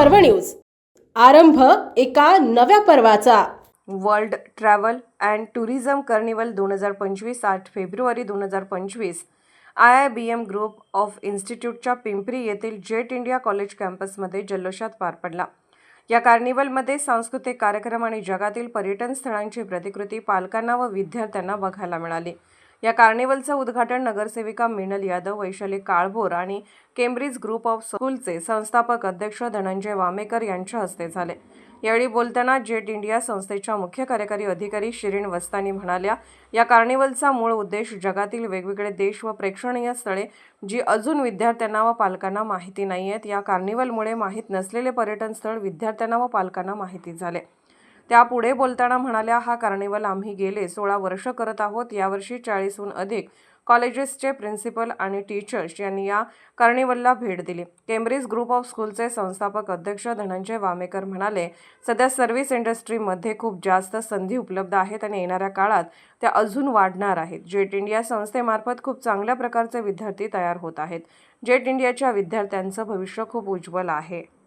पर्व न्यूज. आरंभ एका नव्या पर्वाचा. World travel and tourism carnival दोन हजार पंचवीस आठ फेब्रुवारी दोन हजार पंचवीस. I I B M group of इन्स्टिट्यूटच्या Pimpri येथील जेट इंडिया कॉलेज कॅम्पसमध्ये जल्लोषात पार पडला. या कार्निवलमध्ये सांस्कृतिक कार्यक्रम आणि जगातील पर्यटन स्थळांची प्रतिकृती पालकांना व विद्यार्थ्यांना बघायला मिळाली. या कार्निवलचं उद्घाटन नगरसेविका मिनल यादव वैशाली काळभोर आणि केम्ब्रिज ग्रुप ऑफ स्कूलचे संस्थापक अध्यक्ष धनंजय वामेकर यांच्या हस्ते झाले. यावेळी बोलताना जेट इंडिया संस्थेच्या मुख्य कार्यकारी अधिकारी शिरीन वस्तानी म्हणाल्या या कार्निवलचा मूळ उद्देश जगातील वेगवेगळे देश व प्रेक्षणीय स्थळे जी अजून विद्यार्थ्यांना व पालकांना माहिती नाही आहेत या कार्निवलमुळे माहीत नसलेले पर्यटन स्थळ विद्यार्थ्यांना व पालकांना माहिती झाले. त्या पुढे बोलताना म्हणाल्या हा कार्निवल आम्ही गेले सोळा वर्ष करत आहोत. यावर्षी चाळीसहून अधिक कॉलेजेसचे प्रिन्सिपल आणि टीचर्स यांनी या कार्निवलला भेट दिली. केम्ब्रिज ग्रुप ऑफ स्कूलचे संस्थापक अध्यक्ष धनंजय वामेकर म्हणाले सध्या सर्व्हिस इंडस्ट्रीमध्ये खूप जास्त संधी उपलब्ध आहेत आणि येणाऱ्या काळात त्या अजून वाढणार आहेत. जेट इंडिया संस्थेमार्फत खूप चांगल्या प्रकारचे विद्यार्थी तयार होत आहेत. जेट इंडियाच्या विद्यार्थ्यांचं भविष्य खूप उज्ज्वल आहे.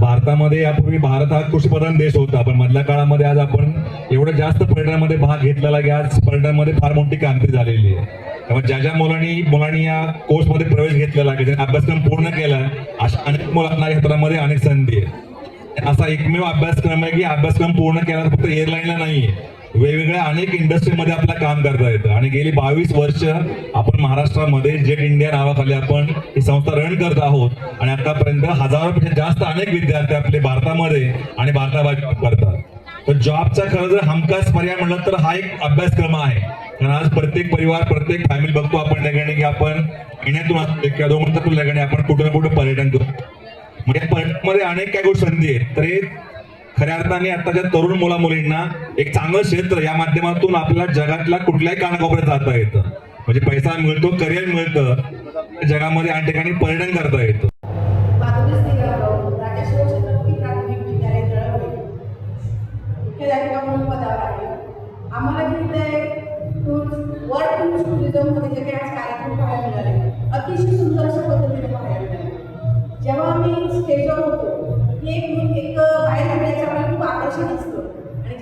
भारतामध्ये यापूर्वी भारत हा कृषीप्रधान देश होता पण मधल्या काळामध्ये आज आपण एवढं जास्त पर्यटनामध्ये भाग घेतलेला की आज पर्यटनामध्ये फार मोठी क्रांती झालेली आहे. त्यामुळे ज्या ज्या मुलांनी मुलांनी या कोर्समध्ये प्रवेश घेतलेला की ज्यांनी अभ्यासक्रम पूर्ण केला अशा अनेक मुलांना या क्षेत्रामध्ये अनेक संधी आहे असा एकमेव अभ्यासक्रम आहे की अभ्यासक्रम पूर्ण केला तर फक्त एअरलाईनला नाहीये. वेगवेगळ्या अनेक इंडस्ट्रीमध्ये आपल्याला काम करता येतं. आणि गेली बावीस वर्ष आपण महाराष्ट्रामध्ये जेट इंडिया नावाखाली आपण ही संस्था रन करत आहोत. आणि आतापर्यंत हजारोपेक्षा जास्त अनेक विद्यार्थी आपले भारतामध्ये आणि भारताबाहेर करतात. तर जॉबचा खरं जर हमखास पर्याय म्हणलं तर हा एक अभ्यासक्रम आहे. कारण आज प्रत्येक परिवार प्रत्येक फॅमिली बघतो आपण त्या ठिकाणी की आपण येण्यातून असतो किंवा दोन वर्षातून आपण कुठं ना कुठं पर्यटन करतो म्हणजे पर्यटनमध्ये अनेक काही गोष्टी संधी आहेत. तर हे खऱ्या अर्थाने आताच्या तरुण मुला मुलींना एक चांगलं क्षेत्र या माध्यमातून आपल्याला जगातल्या कुठल्याही कानाकोपऱ्यात जाता येतं. म्हणजे पैसा मिळतो करिअर मिळतं जगामध्ये अनेक ठिकाणी पर्यटन करता येतं. आम्हाला जे टूर्स वर्ल्ड टूर्स टुरिझममध्ये जे काही आज कार्यक्रम पाहायला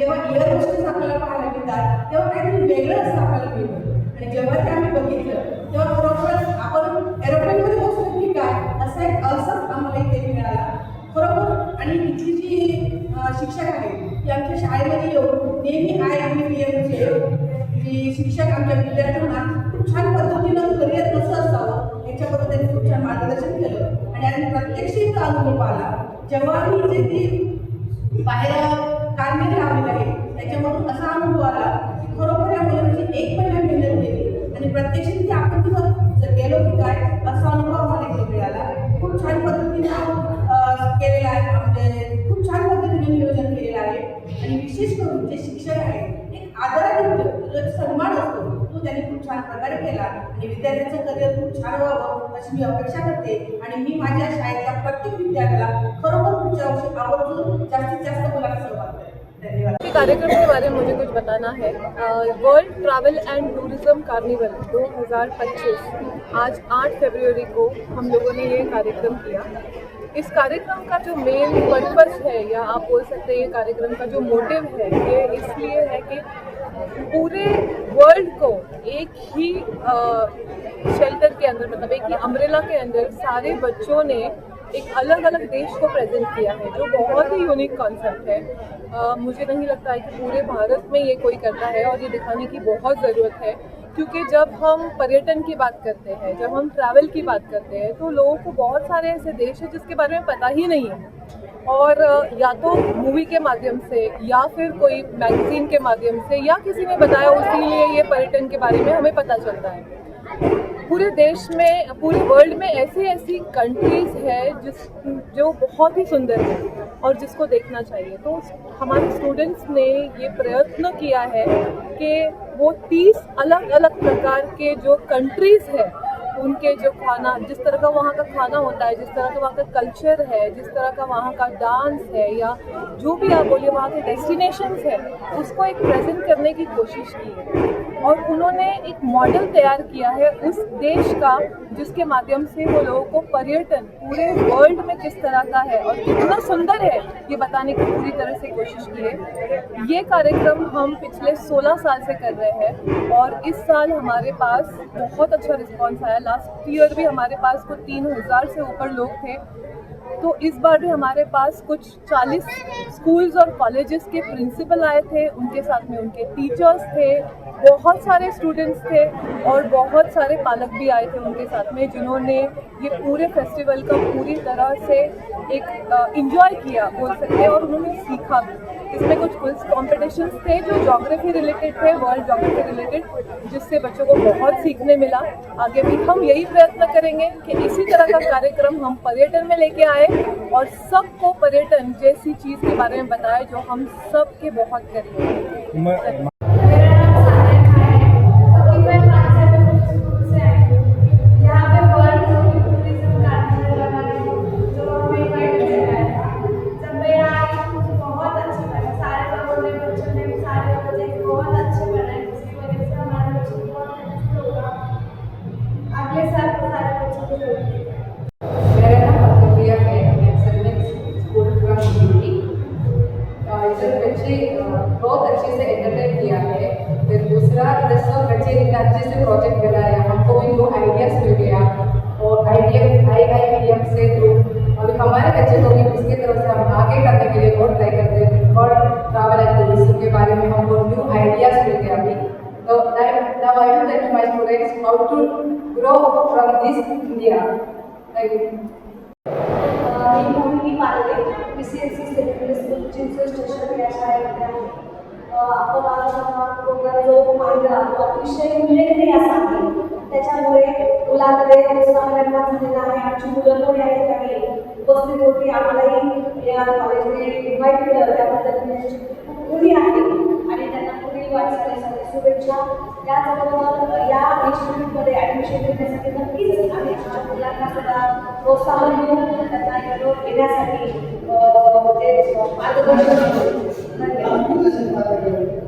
जेव्हा इयर होस्टेस आपल्याला पाहायला मिळतात तेव्हा काहीतरी वेगळं असं आपल्याला मिळतं. आणि जेव्हा ते आम्ही बघितलं तेव्हा खरोखरच आपण एरोप्लेनमध्ये बसलो की काय असा एक असंच आम्हाला इथे मिळाला. खरोखर आणि इथली जी शिक्षक आहे ती आमच्या शाळेमध्ये येऊन नेहमी आय एम पी एमचे जी शिक्षक आमच्या विद्यार्थ्यांना खूप छान पद्धतीनं करिअर कसं असावं याच्याबद्दल त्यांनी खूप छान मार्गदर्शन केलं. आणि आम्ही प्रत्यक्ष इथं अनुभव आला. जेव्हा मी जे ती बाहेर कारणे लावलेलं आहे त्याच्यामधून असा अनुभव आला की खरोखर या मुलांची एक महिना मेहनत केली आणि प्रत्यक्ष तिथे आपण तिथं जर गेलो की काय असा अनुभव मला इथे मिळाला. खूप छान पद्धतीने केलेला आहे. म्हणजे खूप छान पद्धतीने नियोजन केलेलं आहे. आणि विशेष करून जे शिक्षक आहेत एक आदर जो सन्मान असतो. तो त्यांनी खूप छान प्रकारे केला. आणि विद्यार्थ्यांचं करिअर खूप छान व्हावं अशी मी अपेक्षा करते. आणि मी माझ्या शाळेच्या प्रत्येक विद्यार्थ्याला खरोखर पुढच्या वर्षी आवडतो. जास्तीत जास्त मुलांना सहभाग करेन धन्यवाद के कार्यक्रम के बारे में मुझे कुछ बताना है। World travel and tourism carnival 2025 आज 8 फरवरी को हम लोगों ने ये कार्यक्रम किया। इस कार्यक्रम का जो मेन पर्पस है, या आप बोल सकते हैं ये कार्यक्रम का जो मोटिव है, ये इसलिए है कि पूरे वर्ल्ड को एक ही शेल्टर के अंदर मतलब एक ही अम्ब्रेला के अंदर सारे बच्चों ने एक अलग अलग देश को प्रेजेंट किया है जो बहुत ही यूनिक कॉन्सेप्ट है। अ, मुझे नहीं लगता है कि पूरे भारत में ये कोई करता है और ये दिखाने की बहुत ज़रूरत है क्योंकि जब हम पर्यटन की बात करते हैं जब हम ट्रैवल की बात करते हैं तो लोगों को बहुत सारे ऐसे देश हैं जिसके बारे में पता ही नहीं है। और या तो मूवी के माध्यम से या फिर कोई मैगजीन के माध्यम से या किसी ने बताया उसीलिए ये पर्यटन के बारे में हमें पता चलता है। पूरे देश में, पूरे वर्ल्ड में ऐसी ऐसी कंट्रीज़ है जिस, जो बहुत ही सुंदर है और जिसको देखना चाहिए। तो हमारे स्टूडेंट्स ने ये प्रयत्न किया है कि वो 30 अलग अलग प्रकार के जो कंट्रीज़ है, उनके जो खाना, जिस तरह का वहाँ का खाना होता है, जिस तरह का वहाँ का कल्चर है, जिस तरह का वहाँ का डांस है या जो भी आप बोलिए, वहाँ के डेस्टिनेशंस है, उसको एक प्रेजेंट करने की कोशिश की है। और उन्होंने एक मॉडल तैयार किया है उस देश का, जिसके माध्यम से वो लोगों को पर्यटन, पूरे वर्ल्ड में किस तरह का है और कितना सुंदर है, ये बताने की पूरी तरह से कोशिश की है। ये कार्यक्रम हम पिछले 16 साल से कर रहे हैं और इस साल हमारे पास बहुत अच्छा रिस्पांस आया। लास्ट ईयर भी हमारे पास कुछ तीन हज़ार से ऊपर लोग थे। तो इस बार भी हमारे पास कुछ 40 स्कूल्स और कॉलेजेस के प्रिंसिपल आए थे, उनके साथ में उनके टीचर्स थे, बहुत सारे स्टूडेंट्स थे और बहुत सारे पालक भी आए थे उनके साथ में, जिन्होंने ये पूरे फेस्टिवल का पूरी तरह से एक इंजॉय किया, बोल सकते हैं, और उन्होंने सीखा भी। इसमें कुछ क्विज कॉम्पिटिशन्स थे जो जोग्राफी रिलेटेड थे वर्ल्ड जोग्राफी रिलेटेड जिससे बच्चों को बहुत सीखने मिला। आगे भी हम यही प्रयत्न करेंगे कि इसी तरह का कार्यक्रम हम पर्यटन में लेके आए और सबको पर्यटन जैसी चीज़ के बारे में बताए जो हम सबके बहुत करीब अच्छे से प्रोजेक्ट बनाया हमको भी दो आइडियाज़ मिल गया। और idea I I P M say through अभी हमारे बच्चे को भी उसकी तरफ़ से हम आगे करने के लिए बहुत ट्राई करते हैं। और ट्रैवल टूरिज़्म के बारे में हमको न्यू आइडियाज़ मिल गए अभी। तो I will tell to my students how to grow from this India thank you me Mohini Palve P C school Chinchwad station या शाळेमध्ये जो अतिशय उल्लेखनीय असा आहे. त्याच्यामुळे मुलांमध्ये उत्साह निर्माण झालेला आहे. आमची मुलं पण या ठिकाणी उपस्थित होती. आम्हालाही या कॉलेजने इन्व्हाइट केलं. त्याबद्दल मी त्यांची खूप ऋणी आहे. आणि त्यांना पुढील वाटचालीसाठी शुभेच्छा. त्याचबरोबर या इन्स्टिट्यूटमध्ये ॲडमिशन घेण्यासाठी नक्कीच आम्ही आमच्या मुलांना सुद्धा प्रोत्साहन देऊन त्यांना इकडं येण्यासाठी ते मार्गदर्शन धन्यवाद.